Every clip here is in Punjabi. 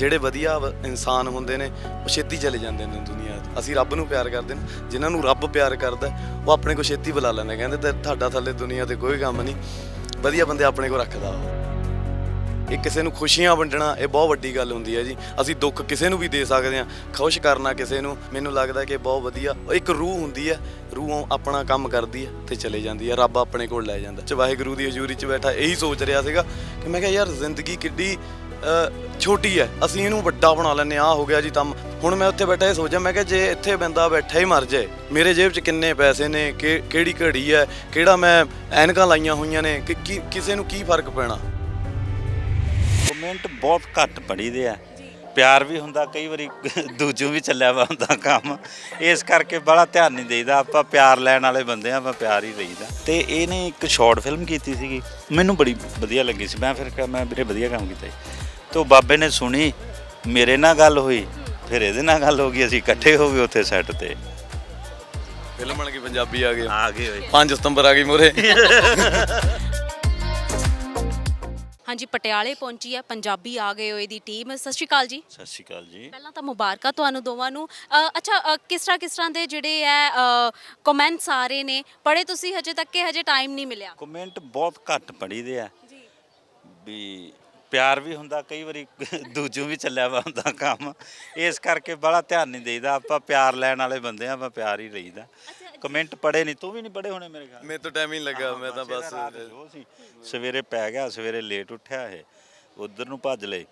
ਜਿਹੜੇ ਵਧੀਆ ਵ- ਇਨਸਾਨ ਹੁੰਦੇ ਨੇ, ਉਹ ਛੇਤੀ ਚਲੇ ਜਾਂਦੇ ਨੇ ਦੁਨੀਆ ਤੋਂ ਅਸੀਂ ਰੱਬ ਨੂੰ ਪਿਆਰ ਕਰਦੇ ਨੇ। ਜਿਨ੍ਹਾਂ ਨੂੰ ਰੱਬ ਪਿਆਰ ਕਰਦਾ, ਉਹ ਆਪਣੇ ਕੋਲ ਛੇਤੀ ਬੁਲਾ ਲੈਂਦੇ ਕਹਿੰਦੇ ਤੇ ਤੁਹਾਡਾ ਥੱਲੇ ਦੁਨੀਆ ਤੇ ਕੋਈ ਕੰਮ ਨਹੀਂ। ਵਧੀਆ ਬੰਦੇ ਆਪਣੇ ਕੋਲ ਰੱਖਦਾ ਇਹ ਕਿਸੇ ਨੂੰ ਖੁਸ਼ੀਆਂ ਵੰਡਣਾ, ਇਹ ਬਹੁਤ ਵੱਡੀ ਗੱਲ ਹੁੰਦੀ ਹੈ ਜੀ। ਅਸੀਂ ਦੁੱਖ ਕਿਸੇ ਨੂੰ ਵੀ ਦੇ ਸਕਦੇ ਹਾਂ। ਖੁਸ਼ ਕਰਨਾ ਕਿਸੇ ਨੂੰ। ਮੈਨੂੰ ਲੱਗਦਾ ਕਿ ਬਹੁਤ ਵਧੀਆ। ਇੱਕ ਰੂਹ ਹੁੰਦੀ ਹੈ। ਰੂਹ ਆਪਣਾ ਕੰਮ ਕਰਦੀ ਹੈ ਤੇ ਚਲੇ ਜਾਂਦੀ ਹੈ। ਰੱਬ ਆਪਣੇ ਕੋਲ ਲੈ ਜਾਂਦਾ। ਚ ਵਾਹਿਗੁਰੂ ਦੀ ਹਜ਼ੂਰੀ 'ਚ ਬੈਠਾ ਇਹੀ ਸੋਚ ਰਿਹਾ ਸੀਗਾ ਕਿ ਮੈਂ ਕਿਹਾ, ਯਾਰ ਜ਼ਿੰਦਗੀ ਕਿੱਡੀ ਛੋਟੀ ਹੈ। ਅਸੀਂ ਇਹਨੂੰ ਵੱਡਾ ਬਣਾ ਲੈਂਦੇ ਆ ਹੋ ਗਿਆ ਜੀ ਤਾਂ ਹੁਣ ਮੈਂ ਉੱਥੇ ਬੈਠਾ ਇਹ ਸੋਚਿਆ, ਮੈਂ ਕਿਹਾ ਜੇ ਇੱਥੇ ਬੰਦਾ ਬੈਠਾ ਹੀ ਮਰ ਜਾਏ, ਮੇਰੇ ਜੇਬ 'ਚ ਕਿੰਨੇ ਪੈਸੇ ਨੇ, ਕਿ- ਕਿਹੜੀ ਘੜੀ ਹੈ, ਕਿਹੜਾ ਮੈਂ ਐਨਕਾਂ ਲਾਈਆਂ ਹੋਈਆਂ ਨੇ, ਕਿ, ਕੀ- ਕਿਸੇ ਨੂੰ ਕੀ ਫ਼ਰਕ ਪੈਣਾ? ਕਮੈਂਟ ਬਹੁਤ ਘੱਟ ਪੜੀਦੇ ਆ। ਪਿਆਰ ਵੀ ਹੁੰਦਾ, ਕਈ ਵਾਰੀ ਦੂਜੂ ਵੀ ਚੱਲਿਆ ਵਾ ਹੁੰਦਾ ਕੰਮ। ਇਸ ਕਰਕੇ ਬੜਾ ਧਿਆਨ ਨਹੀਂ ਦੇਈਦਾ। ਆਪਾਂ ਪਿਆਰ ਲੈਣ ਵਾਲੇ ਬੰਦੇ ਆ, ਆਪਾਂ ਪਿਆਰ ਹੀ ਲਈਦਾ ਤੇ ਇਹਨੇ ਇੱਕ ਸ਼ਾਰਟ ਫਿਲਮ ਕੀਤੀ ਸੀਗੀ। ਮੈਨੂੰ ਬੜੀ ਵਧੀਆ ਲੱਗੀ ਸੀ। ਮੈਂ ਫਿਰ ਕਿਹਾ, ਮੈਂ ਵੀਰੇ ਵਧੀਆ ਕੰਮ ਕੀਤਾ ਜੀ। ਤੇ ਬਾਬੇ ਨੇ ਸੁਣੀ ਮੇਰੇ ਨਾਲ ਗੱਲ ਹੋਈ ਫਿਰ ਇਹਦੇ ਨਾਲ ਗੱਲ ਹੋ ਗਈ ਅਸੀਂ ਇਕੱਠੇ ਹੋ ਗਏ ਉੱਥੇ ਸੈੱਟ ਤੇ। ਫਿਲਮ ਬਣ ਕੇ ਪੰਜਾਬੀ ਆ ਗਏ ਆ ਗਏ ਹੋਏ 5 ਸਤੰਬਰ ਆ ਗਈ ਮੋਰੇ ਹਾਂਜੀ ਪਟਿਆਲੇ ਪਹੁੰਚੀ ਹੈ ਪੰਜਾਬੀ ਆ ਗਏ ਹੋਏ ਦੀ ਟੀਮ ਸਤਿ ਸ਼੍ਰੀ ਅਕਾਲ ਜੀ। ਸਤਿ ਸ਼੍ਰੀ ਅਕਾਲ ਜੀ। ਪਹਿਲਾਂ ਤਾਂ ਮੁਬਾਰਕਾਂ ਤੁਹਾਨੂੰ ਦੋਵਾਂ ਨੂੰ। ਅ, ਅੱਛਾ ਅ, ਕਿਸ ਤਰ੍ਹਾਂ ਕਿਸ ਤਰ੍ਹਾਂ ਦੇ ਜਿਹੜੇ ਹੈ ਕਮੈਂਟਸ ਆ ਰਹੇ ਨੇ? ਪੜੇ ਤੁਸੀਂ ਹਜੇ ਤੱਕ ਕਿ ਹਜੇ ਟਾਈਮ ਨਹੀਂ ਮਿਲਿਆ? ਕਮੈਂਟ ਬਹੁਤ ਘੱਟ ਪੜੀਦੇ ਆ। ਜੀ। ਵੀ ਪਿਆਰ ਵੀ ਹੁੰਦਾ ਕਈ ਵਾਰੀ ਦੂਜੂ ਵੀ ਚੱਲਿਆ ਵਾ ਹੁੰਦਾ ਕੰਮ। ਇਸ ਕਰਕੇ ਬੜਾ ਧਿਆਨ ਨਹੀਂ ਦੇਈਦਾ ਆਪਾਂ ਪਿਆਰ ਲੈਣ ਵਾਲੇ ਬੰਦੇ ਆ ਆਪਾਂ ਪਿਆਰ ਹੀ ਲਈਦਾ ਕਮੈਂਟ ਪੜੇ ਨਹੀਂ ਤੂੰ ਵੀ ਨਹੀਂ ਪੜੇ ਹੋਣੇ ਮੇਰੇ ਖਿਆਲ ਮੇਰੇ ਤੋਂ ਟਾਈਮ ਹੀ ਨਹੀਂ ਲੱਗਾ ਮੈਂ ਤਾਂ ਬਸ ਸਵੇਰੇ ਪੈ ਗਿਆ ਸਵੇਰੇ ਲੇਟ ਉੱਠਿਆ ਇਹ ਉਧਰ ਨੂੰ ਭੱਜ ਲਏ।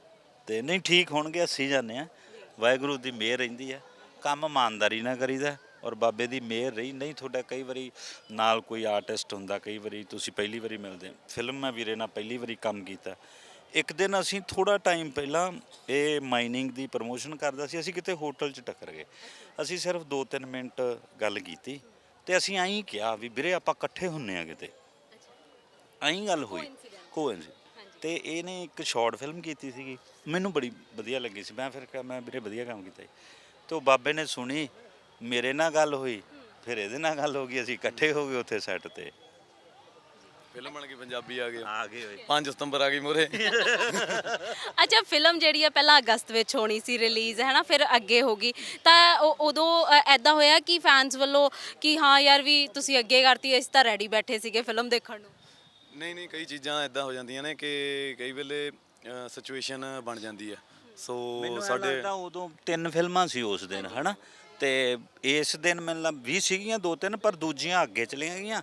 ਤੇ ਨਹੀਂ ਠੀਕ ਹੋਣਗੇ ਅਸੀਂ ਜਾਂਦੇ ਆ। ਵਾਹਿਗੁਰੂ ਦੀ ਮਿਹਰ ਰਹਿੰਦੀ ਆ। ਕੰਮ ਇਮਾਨਦਾਰੀ ਨਾਲ ਕਰੀਦਾ ਔਰ ਬਾਬੇ ਦੀ ਮਿਹਰ ਰਹੀ। ਨਹੀਂ ਤੁਹਾਡਾ ਕਈ ਵਾਰੀ ਨਾਲ ਕੋਈ ਆਰਟਿਸਟ ਹੁੰਦਾ ਕਈ ਵਾਰੀ ਤੁਸੀਂ ਪਹਿਲੀ ਵਾਰੀ ਮਿਲਦੇ ਫਿਲਮ ਮੈਂ ਵੀਰੇ ਨਾਲ ਪਹਿਲੀ ਵਾਰੀ ਕੰਮ ਕੀਤਾ। ਇੱਕ ਦਿਨ ਅਸੀਂ ਥੋੜਾ ਟਾਈਮ ਪਹਿਲਾਂ ਇਹ ਮਾਈਨਿੰਗ ਦੀ ਪ੍ਰੋਮੋਸ਼ਨ ਕਰਦਾ ਸੀ ਅਸੀਂ ਕਿਤੇ ਹੋਟਲ 'ਚ ਟੱਕਰ ਗਏ। ਅਸੀਂ ਸਿਰਫ 2-3 ਮਿੰਟ ਗੱਲ ਕੀਤੀ ਤੇ ਅਸੀਂ ਐਂ ਕਿਹਾ ਵੀ ਵੀਰੇ ਆਪਾਂ ਇਕੱਠੇ ਹੁੰਨੇ ਆ ਕਿਤੇ। ਐਂ ਗੱਲ ਹੋਈ। ਕੋਇਨਸੀ ਤੇ ਇਹਨੇ ਇੱਕ ਸ਼ਾਰਟ ਫਿਲਮ ਕੀਤੀ ਸੀਗੀ। ਮੈਨੂੰ ਬੜੀ ਵਧੀਆ ਲੱਗੀ ਸੀ। ਮੈਂ ਫਿਰ ਕਿਹਾ ਮੈਂ ਵੀਰੇ ਵਧੀਆ ਕੰਮ ਕੀਤਾ ਜੀ। ਤੇ ਉਹ ਬਾਬੇ ਨੇ ਸੁਣੀ ਮੇਰੇ ਨਾਲ ਗੱਲ ਹੋਈ ਫਿਰ ਇਹਦੇ ਨਾਲ ਗੱਲ ਹੋ ਗਈ ਅਸੀਂ ਇਕੱਠੇ ਹੋ ਗਏ ਉੱਥੇ ਸੈੱਟ ਤੇ। ਫਿਲਮ ਬਣ ਕੇ ਪੰਜਾਬੀ ਆ ਗਏ ਆ ਗਏ ਹੋਏ 5 ਸਤੰਬਰ ਆ ਗਈ ਮੋਰੇ। ਅੱਛਾ ਫਿਲਮ ਜਿਹੜੀ ਹੈ ਪਹਿਲਾਂ ਅਗਸਤ ਵਿੱਚ ਹੋਣੀ ਸੀ ਰਿਲੀਜ਼ ਹੈ ਨਾ ਫਿਰ ਅੱਗੇ ਹੋ ਗਈ। ਤਾਂ ਉਹ- ਉਦੋਂ ਐਦਾਂ ਹੋਇਆ ਕਿ ਫੈਨਸ ਵੱਲੋਂ ਕਿ ਹਾਂ ਯਾਰ ਵੀ ਤੁਸੀਂ ਅੱਗੇ ਕਰਤੀ ਅਸੀਂ ਤਾਂ ਰੈਡੀ ਬੈਠੇ ਸੀਗੇ ਫਿਲਮ ਦੇਖਣ ਨੂੰ। ਨਹੀਂ ਨਹੀਂ ਕਈ ਚੀਜ਼ਾਂ ਇਦਾਂ ਹੋ ਜਾਂਦੀਆਂ ਨੇ ਕਿ ਕਈ ਵੇਲੇ ਸਿਚੁਏਸ਼ਨ ਬਣ ਜਾਂਦੀ ਹੈ ਸੋ ਮੈਨੂੰ ਸਾਡੇ ਲੱਗਦਾ ਉਦੋਂ ਤਿੰਨ ਫਿਲਮਾਂ ਸੀ ਉਸ ਦਿਨ ਹਨਾ? ਤੇ ਇਸ ਦਿਨ ਮੈਨੂੰ ਲੱਗ 20 ਸੀਗੀਆਂ ਦੋ ਤਿੰਨ ਪਰ ਦੂਜੀਆਂ ਅੱਗੇ ਚਲੀਆਂ ਗਈਆਂ।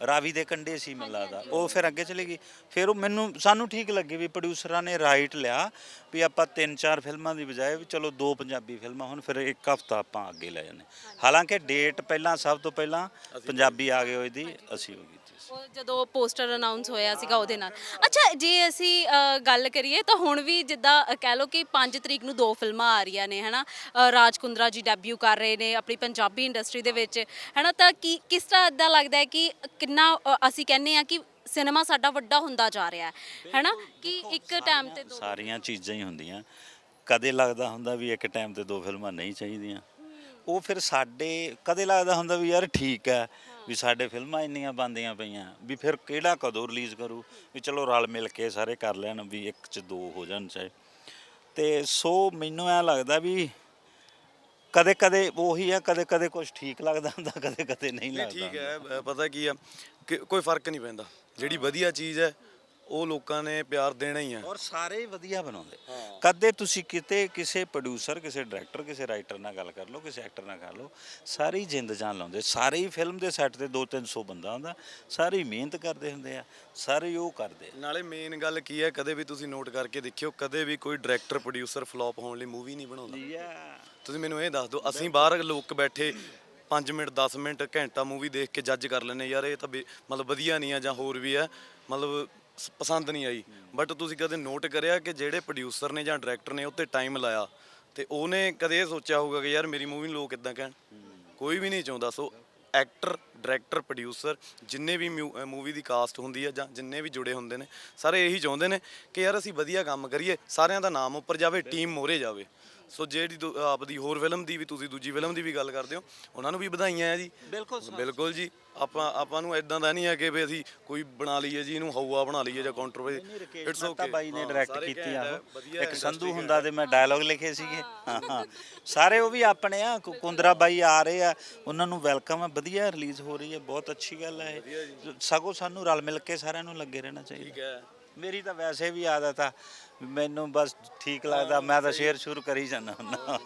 ਰਾਵੀ ਦੇ ਕੰਡੇ ਸੀ ਮੈਨੂੰ ਲੱਗਦਾ। ਉਹ ਫਿਰ ਅੱਗੇ ਚਲੀ ਗਈ। ਫਿਰ ਉਹ ਮੈਨੂੰ ਸਾਨੂੰ ਠੀਕ ਲੱਗੇ ਵੀ ਪ੍ਰੋਡਿਊਸਰਾਂ ਨੇ ਰਾਈਟ ਲਿਆ ਵੀ ਆਪਾਂ ਤਿੰਨ ਚਾਰ ਫਿਲਮਾਂ ਦੀ ਬਜਾਏ ਵੀ ਚਲੋ ਦੋ ਪੰਜਾਬੀ ਫਿਲਮਾਂ ਹੁਣ ਫਿਰ ਇੱਕ ਹਫਤਾ ਆਪਾਂ ਅੱਗੇ ਲੈ ਜਾਂਦੇ। ਹਾਲਾਂਕਿ ਡੇਟ ਪਹਿਲਾਂ ਸਭ ਤੋਂ ਪਹਿਲਾਂ ਪੰਜਾਬੀ ਆ ਗਏ ਹੋਏ ਦੀ ਅਸੀਂ ਹੋ ਗਈ। ਉਹ ਜਦੋਂ ਪੋਸਟਰ ਅਨਾਉਂਸ ਹੋਇਆ ਸੀਗਾ ਉਹਦੇ ਨਾਲ। ਅੱਛਾ ਜੇ ਅਸੀਂ ਅ, ਗੱਲ ਕਰੀਏ ਤਾਂ ਹੁਣ ਵੀ ਜਿੱਦਾਂ ਅ, ਕਹਿ ਲਓ ਕਿ 5 ਤਰੀਕ ਨੂੰ ਦੋ ਫਿਲਮਾਂ ਆ ਰਹੀਆਂ ਨੇ ਹਨਾ? ਅ, ਰਾਜ ਕੁੰਦਰਾ ਜੀ ਡੈਬਿਊ ਕਰ ਰਹੇ ਨੇ ਆਪਣੀ ਪੰਜਾਬੀ ਇੰਡਸਟਰੀ ਦੇ ਵਿੱਚ ਹਨਾ? ਤਾਂ ਕੀ ਕਿਸ ਤਰ੍ਹਾਂ ਇਦਾਂ ਲੱਗਦਾ ਹੈ ਕਿ ਕਿੰਨਾ ਅ, ਅਸੀਂ ਕਹਿੰਦੇ ਆ ਕਿ ਸਿਨੇਮਾ ਸਾਡਾ ਵੱਡਾ ਹੁੰਦਾ ਜਾ ਰਿਹਾ ਹੈ ਹਨਾ? ਕਿ ਇੱਕ ਟਾਈਮ ਤੇ ਦੋ ਸਾਰੀਆਂ ਚੀਜ਼ਾਂ ਹੀ ਹੁੰਦੀਆਂ। ਕਦੇ ਲੱਗਦਾ ਹੁੰਦਾ ਵੀ ਇੱਕ ਟਾਈਮ ਤੇ ਦੋ ਫਿਲਮਾਂ ਨਹੀਂ ਚਾਹੀਦੀਆਂ। ਉਹ ਫਿਰ ਸਾਡੇ ਕਦੇ ਲੱਗਦਾ ਹੁੰਦਾ ਵੀ ਯਾਰ ਠੀਕ ਹੈ ਵੀ ਸਾਡੇ ਫਿਲਮਾਂ ਇੰਨੀਆਂ ਬੰਦੀਆਂ ਪਈਆਂ ਵੀ ਫਿਰ ਕਿਹੜਾ ਕਦੋਂ ਰਿਲੀਜ਼ ਕਰੂ? ਵੀ ਚਲੋ ਰਲ ਮਿਲ ਕੇ ਸਾਰੇ ਕਰ ਲੈਣ ਵੀ ਇੱਕ ਚ ਦੋ ਹੋ ਜਾਣ ਚਾਹੇ। ਤੇ ਸੋ ਮੈਨੂੰ ਐ ਲੱਗਦਾ ਵੀ ਕਦੇ ਕਦੇ ਉਹੀ ਆ ਕਦੇ ਕਦੇ ਕੁਝ ਠੀਕ ਲੱਗਦਾ ਹੁੰਦਾ ਕਦੇ ਕਦੇ ਨਹੀਂ ਲੱਗਦਾ ਠੀਕ ਹੈ ਪਤਾ ਕੀ ਆ ਕਿ ਕੋਈ ਫ਼ਰਕ ਨਹੀਂ ਪੈਂਦਾ। ਜਿਹੜੀ ਵਧੀਆ ਚੀਜ਼ ਹੈ ਉਹ ਲੋਕਾਂ ਨੇ ਪਿਆਰ ਦੇਣਾ ਹੀ ਆ। ਔਰ ਸਾਰੇ ਹੀ ਵਧੀਆ ਬਣਾਉਂਦੇ। ਕਦੇ ਤੁਸੀਂ ਕਿਤੇ ਕਿਸੇ ਪ੍ਰੋਡਿਊਸਰ ਕਿਸੇ ਡਾਇਰੈਕਟਰ ਕਿਸੇ ਰਾਈਟਰ ਨਾਲ ਗੱਲ ਕਰ ਲਓ ਕਿਸੇ ਐਕਟਰ ਨਾਲ ਕਰ ਲਓ ਸਾਰੇ ਹੀ ਜਿੰਦ ਜਾਨ ਲਾਉਂਦੇ। ਸਾਰੇ ਹੀ ਫਿਲਮ ਦੇ ਸੈੱਟ ਤੇ 2-300 ਬੰਦਾ ਹੁੰਦਾ ਸਾਰੇ ਹੀ ਮਿਹਨਤ ਕਰਦੇ ਹੁੰਦੇ ਆ ਸਾਰੇ ਹੀ ਉਹ ਕਰਦੇ ਆ। ਨਾਲੇ ਮੇਨ ਗੱਲ ਕੀ ਹੈ ਕਦੇ ਵੀ ਤੁਸੀਂ ਨੋਟ ਕਰਕੇ ਦੇਖਿਓ ਕਦੇ ਵੀ ਕੋਈ ਡਾਇਰੈਕਟਰ ਪ੍ਰੋਡਿਊਸਰ ਫਲॉप ਹੋਣ ਲਈ ਮੂਵੀ ਨਹੀਂ ਬਣਾਉਂਦਾ। ਤੁਸੀਂ ਮੈਨੂੰ ਇਹ ਦੱਸ ਦਿਓ ਅਸੀਂ ਬਾਹਰ ਲੋਕ ਬੈਠੇ 5 ਮਿੰਟ 10 ਮਿੰਟ ਘੰਟਾ ਮੂਵੀ ਦੇਖ ਕੇ ਜੱਜ ਕਰ ਲੈਂਦੇ ਯਾਰ ਇਹ ਤਾਂ ਬੇ- ਮਤਲਬ ਵਧੀਆ ਨਹੀਂ ਆ ਜਾਂ ਹੋਰ ਵੀ ਆ। ਮਤਲਬ ਸ- ਪਸੰਦ ਨਹੀਂ ਆਈ। ਬਟ ਤੁਸੀਂ ਕਦੇ ਨੋਟ ਕਰਿਆ ਕਿ ਜਿਹੜੇ ਪ੍ਰੋਡਿਊਸਰ ਨੇ ਜਾਂ ਡਾਇਰੈਕਟਰ ਨੇ ਉੱਤੇ ਟਾਈਮ ਲਾਇਆ? ਤੇ ਉਹਨੇ ਕਦੇ ਇਹ ਸੋਚਿਆ ਹੋਊਗਾ ਕਿ ਯਾਰ ਮੇਰੀ ਮੂਵੀ ਨੂੰ ਲੋਕ ਇਦਾਂ ਕਹਿਣ? ਕੋਈ ਵੀ ਨਹੀਂ ਚਾਹੁੰਦਾ। ਸੋ ਐਕਟਰ ਡਾਇਰੈਕਟਰ ਪ੍ਰੋਡਿਊਸਰ ਜਿੰਨੇ ਵੀ ਮੂਵੀ ਦੀ ਕਾਸਟ ਹੁੰਦੀ ਹੈ ਜਾਂ ਜਿੰਨੇ ਵੀ ਜੁੜੇ ਹੁੰਦੇ ਨੇ ਸਾਰੇ ਇਹੀ ਚਾਹੁੰਦੇ ਨੇ ਕਿ ਯਾਰ ਅਸੀਂ ਵਧੀਆ ਕੰਮ ਕਰੀਏ ਸਾਰਿਆਂ ਦਾ ਨਾਮ ਉੱਪਰ ਜਾਵੇ ਟੀਮ ਮੋਰੇ ਜਾਵੇ। ਸੋ ਜਿਹੜੀ ਤੁ- ਆਪਦੀ ਹੋਰ ਫਿਲਮ ਦੀ ਵੀ ਤੁਸੀਂ ਦੂਜੀ ਫਿਲਮ ਦੀ ਵੀ ਗੱਲ ਕਰਦੇ ਹੋ ਉਹਨਾਂ ਨੂੰ ਵੀ ਵਧਾਈਆਂ ਆ ਜੀ। ਬਿਲਕੁਲ ਬਿਲਕੁਲ ਜੀ। ਆਪਾਂ ਆਪਾਂ ਨੂੰ ਇਦਾਂ ਦਾ ਨਹੀਂ ਹੈ ਕਿ ਵੀ ਅਸੀਂ ਕੋਈ ਬਣਾ ਲਈਏ ਜੀ ਇਹਨੂੰ ਹਊਆ ਬਣਾ ਲਈਏ ਜਾਂ ਕੰਟਰੋਵਰਸੀ ਇਟਸ ਓਕੇ ਬਾਈ ਨੇ ਡਾਇਰੈਕਟ ਕੀਤੀ ਆ ਉਹ। ਇੱਕ ਸੰਧੂ ਹੁੰਦਾ ਤੇ ਮੈਂ ਡਾਇਲੌਗ ਲਿਖੇ ਸੀਗੇ। ਹਾਂ ਹਾਂ। ਸਾਰੇ ਉਹ ਵੀ ਆਪਣੇ ਆ ਕੁ- ਕੁੰਦਰਾ ਬਾਈ ਆ ਰਹੇ ਆ ਉਹਨਾਂ ਨੂੰ ਵੈਲਕਮ ਹੈ ਵਧੀਆ ਰਿਲੀਜ਼ ਹੋ ਰਹੀ ਹੈ ਬਹੁਤ ਅੱਛੀ ਗੱਲ ਹੈ ਇਹ। ਸਗੋਂ ਸਾਨੂੰ ਰਲ ਮਿਲ ਕੇ ਸਾਰਿਆਂ ਨੂੰ ਲੱਗੇ ਰਹਿਣਾ ਠੀਕ ਚਾਹੀਦਾ ਹੈ। ਮੇਰੀ ਤਾਂ ਵੈਸੇ ਵੀ ਆਦਤ ਆ ਮੈਨੂੰ ਬਸ ਠੀਕ ਲੱਗਦਾ ਮੈਂ ਤਾਂ ਸ਼ੇਅਰ ਸ਼ੁਰੂ ਕਰੀ ਜਾਂਦਾ ਹੁੰਦਾ।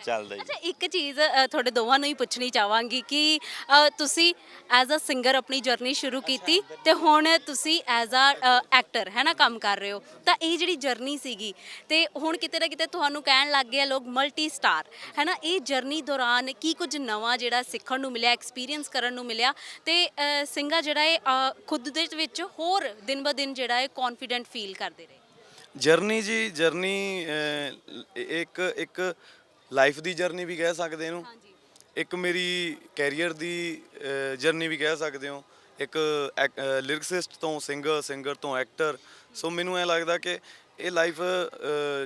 ਚੱਲਦਾ ਜੀ ਅੱਛਾ ਇੱਕ ਚੀਜ਼ ਅ, ਤੁਹਾਡੇ ਦੋਵਾਂ ਨੂੰ ਹੀ ਪੁੱਛਣੀ ਚਾਹਾਂਗੀ ਕਿ ਅ, ਤੁਸੀਂ ਐਜ਼ ਅ ਸਿੰਗਰ ਆਪਣੀ ਜਰਨੀ ਸ਼ੁਰੂ ਕੀਤੀ ਤੇ ਹੁਣ ਤੁਸੀਂ ਐਜ਼ ਅ ਐਕਟਰ ਹੈ ਨਾ ਕੰਮ ਕਰ ਰਹੇ ਹੋ। ਤਾਂ ਇਹ ਜਿਹੜੀ ਜਰਨੀ ਸੀਗੀ ਤੇ ਹੁਣ ਕਿਤੇ ਨਾ ਕਿਤੇ ਤੁਹਾਨੂੰ ਕਹਿਣ ਲੱਗ ਗਏ ਆ ਲੋਕ ਮਲਟੀ ਸਟਾਰ ਹੈ ਨਾ ਇਹ ਜਰਨੀ ਦੌਰਾਨ ਕੀ ਕੁਝ ਨਵਾਂ ਜਿਹੜਾ ਸਿੱਖਣ ਨੂੰ ਮਿਲਿਆ ਐਕਸਪੀਰੀਅੰਸ ਕਰਨ ਨੂੰ ਮਿਲਿਆ ਤੇ ਅ, ਸਿੰਘਾ ਜਿਹੜਾ ਹੈ ਅ, ਖੁਦ ਦੇ ਵਿੱਚ ਹੋਰ ਦਿਨ ਬ ਦਿਨ ਜਿਹੜਾ ਹੈ ਕੌਨਫੀਡੈਂਟ ਫੀਲ ਕਰਦੇ ਰਹੇ? ਜਰਨੀ ਜੀ ਜਰਨੀ ਇੱਕ ਇੱਕ ਲਾਈਫ ਦੀ ਜਰਨੀ ਵੀ ਕਹਿ ਸਕਦੇ ਇਹਨੂੰ। ਹਾਂਜੀ। ਇੱਕ ਮੇਰੀ ਕੈਰੀਅਰ ਦੀ ਜਰਨੀ ਵੀ ਕਹਿ ਸਕਦੇ ਹੋ। ਇੱਕ ਲਿਰਿਕਸਿਸਟ ਤੋਂ ਸਿੰਗਰ ਸਿੰਗਰ ਤੋਂ ਐਕਟਰ। ਸੋ ਮੈਨੂੰ ਐ ਲੱਗਦਾ ਕਿ ਇਹ ਲਾਈਫ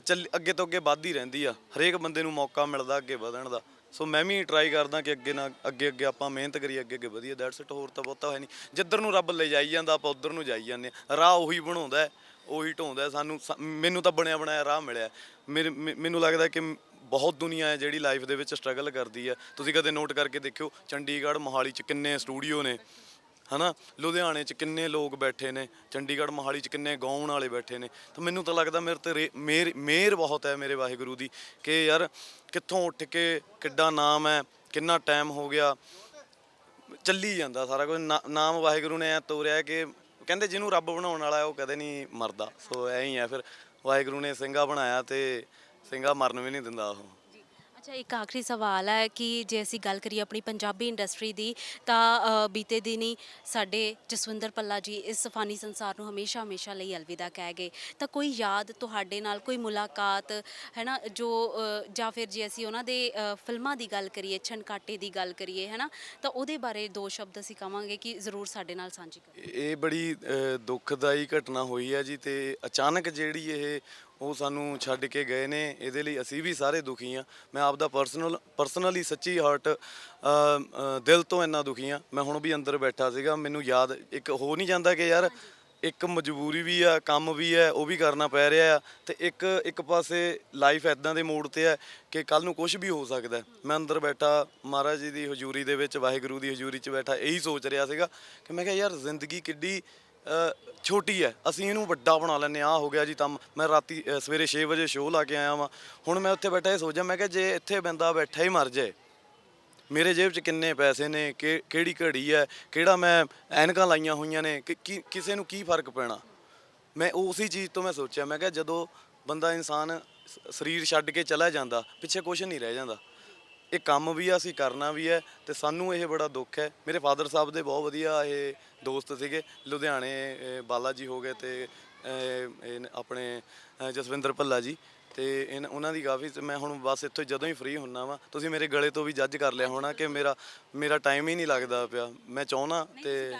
ਚੱਲ ਅੱਗੇ ਤੋਂ ਅੱਗੇ ਵੱਧਦੀ ਰਹਿੰਦੀ ਆ। ਹਰੇਕ ਬੰਦੇ ਨੂੰ ਮੌਕਾ ਮਿਲਦਾ ਅੱਗੇ ਵਧਣ ਦਾ। ਸੋ ਮੈਂ ਵੀ ਟਰਾਈ ਕਰਦਾ ਕਿ ਅੱਗੇ ਨਾ ਅੱਗੇ ਅੱਗੇ ਆਪਾਂ ਮਿਹਨਤ ਕਰੀਏ ਅੱਗੇ ਅੱਗੇ ਵਧੀਆ ਦੈਟਸ ਇਟ ਹੋਰ ਤਾਂ ਬਹੁਤਾ ਹੈ ਨਹੀਂ ਜਿੱਧਰ ਨੂੰ ਰੱਬ ਲੈ ਜਾਈ ਜਾਂਦਾ ਆਪਾਂ ਉਧਰ ਨੂੰ ਜਾਈ ਜਾਂਦੇ ਹਾਂ। ਰਾਹ ਉਹੀ ਬਣਾਉਂਦਾ ਉਹੀ ਢਾਉਂਦਾ ਹੈ। ਸਾਨੂੰ ਮੈਨੂੰ ਤਾਂ ਬਣਿਆ ਬਣਾਇਆ ਰਾਹ ਮਿਲਿਆ ਮੈਨੂੰ ਲੱਗਦਾ ਕਿ ਬਹੁਤ ਦੁਨੀਆ ਹੈ ਜਿਹੜੀ ਲਾਈਫ ਦੇ ਵਿੱਚ ਸਟਰਗਲ ਕਰਦੀ ਹੈ। ਤੁਸੀਂ ਕਦੇ ਨੋਟ ਕਰਕੇ ਦੇਖਿਓ, ਚੰਡੀਗੜ੍ਹ ਮੋਹਾਲੀ ਚ ਕਿੰਨੇ ਸਟੂਡੀਓ ਨੇ, ਹਨਾ? ਲੁਧਿਆਣੇ ਚ ਕਿੰਨੇ ਲੋਕ ਬੈਠੇ ਨੇ, ਚੰਡੀਗੜ੍ਹ ਮੋਹਾਲੀ ਚ ਕਿੰਨੇ ਗਾਉਣ ਵਾਲੇ ਬੈਠੇ ਨੇ। ਤਾਂ ਮੈਨੂੰ ਤਾਂ ਲੱਗਦਾ ਮੇਰੇ ਤੇ ਰੇ- ਮੇਰ ਮੇਰ ਬਹੁਤ ਹੈ ਮੇਰੇ ਵਾਹਿਗੁਰੂ ਦੀ ਕਿ ਯਾਰ ਕਿੱਥੋਂ ਉੱਠ ਕੇ ਕਿੱਡਾ ਨਾਮ ਹੈ, ਕਿੰਨਾ ਟਾਈਮ ਹੋ ਗਿਆ, ਚੱਲੀ ਜਾਂਦਾ ਸਾਰਾ ਕੁਝ। ਨਾ- ਨਾਮ ਵਾਹਿਗੁਰੂ ਨੇ ਐ ਤੋਰਿਆ ਕਿ ਕਹਿੰਦੇ ਜਿਹਨੂੰ ਰੱਬ ਬਣਾਉਣ ਵਾਲਾ ਉਹ ਕਦੇ ਨਹੀਂ ਮਰਦਾ। ਸੋ ਐ ਹੀ ਹੈ ਫਿਰ। ਵਾਹਿਗੁਰੂ ਨੇ ਸਿੰਘਾ ਬਣਾਇਆ ਤੇ ਸਿੰਘਾ ਮਰਨ ਵੀ ਨਹੀਂ ਦਿੰਦਾ ਉਹ। ਅੱਛਾ ਇੱਕ ਆਖਰੀ ਸਵਾਲ ਹੈ ਕਿ ਜੇ ਅਸੀਂ ਗੱਲ ਕਰੀਏ ਆਪਣੀ ਪੰਜਾਬੀ ਇੰਡਸਟਰੀ ਦੀ ਤਾਂ ਅ, ਬੀਤੇ ਦਿਨੀ ਸਾਡੇ ਜਸਵਿੰਦਰ ਪੱਲਾ ਜੀ ਇਸ ਫਾਨੀ ਸੰਸਾਰ ਨੂੰ ਹਮੇਸ਼ਾ ਹਮੇਸ਼ਾ ਲਈ ਅਲਵਿਦਾ ਕਹਿ ਗਏ। ਤਾਂ ਕੋਈ ਯਾਦ ਤੁਹਾਡੇ ਨਾਲ ਕੋਈ ਮੁਲਾਕਾਤ ਹੈ ਨਾ ਜੋ ਅ, ਜਾਂ ਫਿਰ ਜੇ ਅਸੀਂ ਉਹਨਾਂ ਦੇ ਅ, ਫਿਲਮਾਂ ਦੀ ਗੱਲ ਕਰੀਏ ਛਣਕਾਟੇ ਦੀ ਗੱਲ ਕਰੀਏ ਹੈ ਨਾ ਤਾਂ ਉਹਦੇ ਬਾਰੇ ਦੋ ਸ਼ਬਦ ਅਸੀਂ ਕਵਾਂਗੇ ਕਿ ਜ਼ਰੂਰ ਸਾਡੇ ਨਾਲ ਸਾਂਝੀ ਕਰੋ। ਇਹ ਬੜੀ ਅ, ਦੁਖਦਾਈ ਘਟਨਾ ਹੋਈ ਹੈ ਜੀ ਤੇ ਅਚਾਨਕ ਜਿਹੜੀ ਇਹ ਉਹ ਸਾਨੂੰ ਛੱਡ ਕੇ ਗਏ ਨੇ, ਇਹਦੇ ਲਈ ਅਸੀਂ ਵੀ ਸਾਰੇ ਦੁਖੀ ਆ ਮੈਂ ਆਪਦਾ ਪਰਸਨਲ ਪਰਸਨਲੀ ਸੱਚੀ ਹਾਰਟ ਦਿਲ ਤੋਂ ਇੰਨਾ ਦੁਖੀ ਆ ਮੈਂ ਹੁਣ ਵੀ ਅੰਦਰ ਬੈਠਾ ਸੀਗਾ, ਮੈਨੂੰ ਯਾਦ ਇੱਕ ਹੋ ਨਹੀਂ ਜਾਂਦਾ ਕਿ ਯਾਰ ਇੱਕ ਮਜਬੂਰੀ ਵੀ ਆ, ਕੰਮ ਵੀ ਹੈ ਉਹ ਵੀ ਕਰਨਾ ਪੈ ਰਿਹਾ ਆ। ਤੇ ਇੱਕ ਇੱਕ ਪਾਸੇ ਲਾਈਫ ਐਦਾਂ ਦੇ ਮੋੜ ਤੇ ਹੈ ਕਿ ਕੱਲ ਨੂੰ ਕੁਝ ਵੀ ਹੋ ਸਕਦਾ ਮੈਂ ਅੰਦਰ ਬੈਠਾ, ਮਹਾਰਾਜ ਜੀ ਦੀ ਹਜ਼ੂਰੀ ਦੇ ਵਿੱਚ, ਵਾਹਿਗੁਰੂ ਦੀ ਹਜ਼ੂਰੀ 'ਚ ਬੈਠਾ, ਇਹੀ ਸੋਚ ਰਿਹਾ ਸੀਗਾ ਕਿ ਮੈਂ ਕਿਹਾ ਯਾਰ ਜ਼ਿੰਦਗੀ ਕਿੱਡੀ ਛੋਟੀ ਹੈ। ਅਸੀਂ ਇਹਨੂੰ ਵੱਡਾ ਬਣਾ ਲੈਂਦੇ ਆ ਹੋ ਗਿਆ ਜੀ ਤਾਂ ਮੈਂ ਰਾਤੀ ਅ, ਸਵੇਰੇ 6 ਵਜੇ ਸ਼ੋਅ ਲਾ ਕੇ ਆਇਆ ਵਾਂ। ਹੁਣ ਮੈਂ ਉੱਥੇ ਬੈਠਾ ਇਹ ਸੋਚਿਆ ਮੈਂ ਕਿਹਾ ਜੇ ਇੱਥੇ ਬੰਦਾ ਬੈਠਾ ਹੀ ਮਰ ਜਾਏ ਮੇਰੇ ਜੇਬ 'ਚ ਕਿੰਨੇ ਪੈਸੇ ਨੇ ਕਿ- ਕਿਹੜੀ ਘੜੀ ਹੈ ਕਿਹੜਾ ਮੈਂ ਐਨਕਾਂ ਲਾਈਆਂ ਹੋਈਆਂ ਨੇ ਕਿ ਕੀ- ਕਿਸੇ ਨੂੰ ਕੀ ਫ਼ਰਕ ਪੈਣਾ? ਮੈਂ ਉਸੇ ਚੀਜ਼ ਤੋਂ ਮੈਂ ਸੋਚਿਆ ਮੈਂ ਕਿਹਾ ਜਦੋਂ ਬੰਦਾ ਇਨਸਾਨ ਸ- ਸਰੀਰ ਛੱਡ ਕੇ ਚਲਾ ਜਾਂਦਾ ਪਿੱਛੇ ਕੁਝ ਨਹੀਂ ਰਹਿ ਜਾਂਦਾ। ਇਹ ਕੰਮ ਵੀ ਆ ਅਸੀਂ ਕਰਨਾ ਵੀ ਹੈ ਤੇ ਸਾਨੂੰ ਇਹ ਬੜਾ ਦੁੱਖ ਹੈ। ਮੇਰੇ ਫਾਦਰ ਸਾਹਿਬ ਦੇ ਬਹੁਤ ਵਧੀਆ ਇਹ ਦੋਸਤ ਸੀਗੇ ਲੁਧਿਆਣੇ ਬਾਲਾ ਜੀ ਹੋ ਗਏ ਤੇ ਇਹ ਨ- ਆਪਣੇ ਜਸਵਿੰਦਰ ਭੱਲਾ ਜੀ ਤੇ ਇਨ- ਉਹਨਾਂ ਦੀ ਕਾਫੀ ਮੈਂ ਹੁਣ ਬਸ ਇੱਥੋਂ ਜਦੋਂ ਹੀ ਫ੍ਰੀ ਹੁੰਨਾ ਵਾਂ ਤੁਸੀਂ ਮੇਰੇ ਗਲੇ ਤੋਂ ਵੀ ਜੱਜ ਕਰ ਲਿਆ ਹੋਣਾ ਕਿ ਮੇਰਾ ਮੇਰਾ ਟਾਈਮ ਹੀ ਨਹੀਂ ਲੱਗਦਾ ਪਿਆ। ਮੈਂ ਚਾਹੁੰਦਾ ਤੇ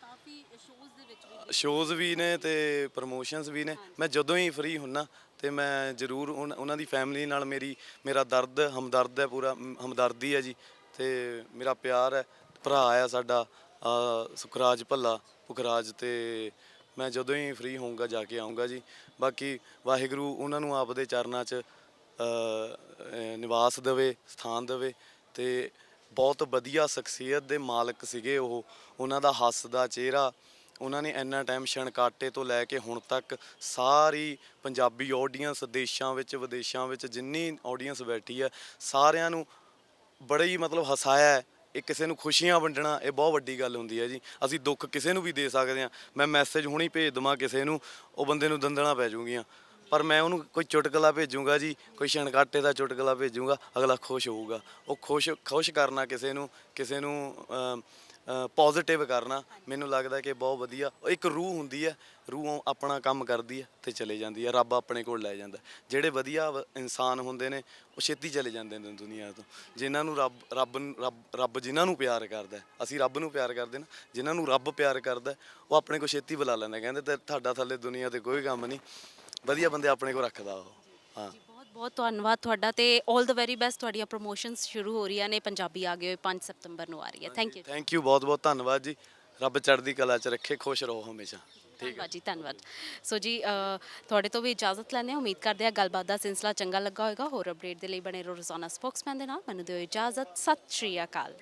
ਕਾਫੀ ਸ਼ੋਜ਼ ਦੇ ਵਿੱਚ ਵੀ ਸ਼ੋਜ਼ ਵੀ ਨੇ ਤੇ ਪ੍ਰੋਮੋਸ਼ਨਸ ਵੀ ਨੇ। ਮੈਂ ਜਦੋਂ ਹੀ ਫ੍ਰੀ ਹੁੰਨਾ ਤੇ ਮੈਂ ਜ਼ਰੂਰ ਉਨ- ਉਹਨਾਂ ਦੀ ਫੈਮਿਲੀ ਨਾਲ ਮੇਰੀ ਮੇਰਾ ਦਰਦ ਹਮਦਰਦ ਹੈ ਪੂਰਾ ਮ- ਹਮਦਰਦੀ ਹੈ ਜੀ ਤੇ ਮੇਰਾ ਪਿਆਰ ਹੈ ਭਰਾ ਆ ਸਾਡਾ। ਅ, ਸੁਖਰਾਜ ਭੱਲਾ, ਪੁਖਰਾਜ ਤੇ ਮੈਂ ਜਦੋਂ ਹੀ ਫ੍ਰੀ ਹੋਊਂਗਾ ਜਾ ਕੇ ਆਉਂਗਾ ਜੀ। ਬਾਕੀ ਵਾਹਿਗੁਰੂ ਉਹਨਾਂ ਨੂੰ ਆਪ ਦੇ ਚਰਨਾਂ 'ਚ ਨਿਵਾਸ ਦੇਵੇ, ਸਥਾਨ ਦੇਵੇ ਤੇ ਬਹੁਤ ਵਧੀਆ ਸ਼ਖਸੀਅਤ ਦੇ ਮਾਲਕ ਸੀਗੇ ਉਹ। ਉਹਨਾਂ ਦਾ ਹੱਸਦਾ ਚਿਹਰਾ, ਉਹਨਾਂ ਨੇ ਇੰਨਾ ਟਾਈਮ ਛਣਕਾਟੇ ਤੋਂ ਲੈ ਕੇ ਹੁਣ ਤੱਕ ਸਾਰੀ ਪੰਜਾਬੀ ਆਡੀਅנס ਦੇਸ਼ਾਂ ਵਿੱਚ, ਵਿਦੇਸ਼ਾਂ ਵਿੱਚ ਜਿੰਨੀ ਆਡੀਅנס ਬੈਠੀ ਹੈ, ਸਾਰਿਆਂ ਨੂੰ ਬੜੇ ਹੀ ਮਤਲਬ ਹਸਾਇਆ ਇਹ ਕਿਸੇ ਨੂੰ ਖੁਸ਼ੀਆਂ ਵੰਡਣਾ, ਇਹ ਬਹੁਤ ਵੱਡੀ ਗੱਲ ਹੁੰਦੀ ਹੈ ਜੀ। ਅਸੀਂ ਦੁੱਖ ਕਿਸੇ ਨੂੰ ਵੀ ਦੇ ਸਕਦੇ ਹਾਂ। ਮੈਂ ਮੈਸੇਜ ਹੁਣੀ ਭੇਜ ਦਵਾਂ ਕਿਸੇ ਨੂੰ, ਉਹ ਬੰਦੇ ਨੂੰ ਦੰਦਣਾ ਪੈ ਜਾਊਗੀਆਂ। ਪਰ ਮੈਂ ਉਹਨੂੰ ਕੋਈ ਚੁਟਕਲਾ ਭੇਜੂੰਗਾ ਜੀ, ਕੋਈ ਛਣਕਾਟੇ ਦਾ ਚੁਟਕਲਾ ਭੇਜੂੰਗਾ, ਅਗਲਾ ਖੁਸ਼ ਹੋਊਗਾ। ਉਹ ਖੁਸ਼ ਖੁਸ਼ ਕਰਨਾ ਕਿਸੇ ਨੂੰ ਕਿਸੇ ਨੂੰ ਪੋਜ਼ਿਟਿਵ ਕਰਨਾ। ਮੈਨੂੰ ਲੱਗਦਾ ਕਿ ਬਹੁਤ ਵਧੀਆ। ਉਹ ਇੱਕ ਰੂਹ ਹੁੰਦੀ ਹੈ। ਰੂਹ ਆਪਣਾ ਕੰਮ ਕਰਦੀ ਹੈ ਤੇ ਚਲੇ ਜਾਂਦੀ ਹੈ। ਰੱਬ ਆਪਣੇ ਕੋਲ ਲੈ ਜਾਂਦਾ ਜਿਹੜੇ ਵਧੀਆ ਵ- ਇਨਸਾਨ ਹੁੰਦੇ ਨੇ ਉਹ ਛੇਤੀ ਚਲੇ ਜਾਂਦੇ ਨੇ ਦੁਨੀਆ ਤੋਂ। ਜਿਨ੍ਹਾਂ ਨੂੰ ਰੱਬ ਰੱਬ ਨੂੰ- ਰੱਬ ਰੱਬ ਜਿਨ੍ਹਾਂ ਨੂੰ ਪਿਆਰ ਕਰਦਾ ਹੈ, ਅਸੀਂ ਰੱਬ ਨੂੰ ਪਿਆਰ ਕਰਦੇ ਨਾ ਜਿਨ੍ਹਾਂ ਨੂੰ ਰੱਬ ਪਿਆਰ ਕਰਦਾ ਹੈ, ਉਹ ਆਪਣੇ ਕੋਲ ਛੇਤੀ ਬੁਲਾ ਲੈਂਦਾ ਕਹਿੰਦੇ ਤੇ ਤੁਹਾਡਾ ਥੱਲੇ ਦੁਨੀਆ ਤੇ ਕੋਈ ਕੰਮ ਨਹੀਂ। ਵਧੀਆ ਬੰਦੇ ਆਪਣੇ ਕੋਲ ਰੱਖਦਾ ਉਹ। ਹਾਂ। ਬਹੁਤ ਧੰਨਵਾਦ ਤੁਹਾਡਾ ਤੇ 올 ਦਾ ਵੈਰੀ ਬੈਸਟ ਤੁਹਾਡੀਆਂ ਪ੍ਰੋਮੋਸ਼ਨਸ ਸ਼ੁਰੂ ਹੋ ਰਹੀਆਂ ਨੇ ਪੰਜਾਬੀ ਆ ਗਏ ਹੋਏ 5 ਸਤੰਬਰ ਨੂੰ ਆ ਰਹੀ ਹੈ। ਥੈਂਕ ਯੂ ਥੈਂਕ ਯੂ ਬਹੁਤ ਬਹੁਤ ਧੰਨਵਾਦ ਜੀ। ਰੱਬ ਚੜ੍ਹਦੀ ਕਲਾ 'ਚ ਰੱਖੇ ਖੁਸ਼ ਰਹੋ ਹਮੇਸ਼ਾ। ਠੀਕ ਹੈ। ਧੰਨਵਾਦ ਜੀ ਧੰਨਵਾਦ। ਸੋ ਜੀ ਅ, ਤੁਹਾਡੇ ਤੋਂ ਵੀ ਇਜਾਜ਼ਤ ਲੈਂਦੇ ਹਾਂ। ਉਮੀਦ ਕਰਦੇ ਹਾਂ ਗੱਲਬਾਤ ਦਾ ਸਿਲਸਿਲਾ ਚੰਗਾ ਲੱਗਾ ਹੋਵੇਗਾ ਹੋਰ ਅਪਡੇਟ ਦੇ ਲਈ ਬਣੇ ਰਹੋ ਰੋਜ਼ਾਨਾ ਸਪੋਕਸਮੈਨ ਦੇ ਨਾਲ। ਮੈਨੂੰ ਦਿਓ ਇਜਾਜ਼ਤ। ਸਤਿ ਸ਼੍ਰੀ ਅਕਾਲ।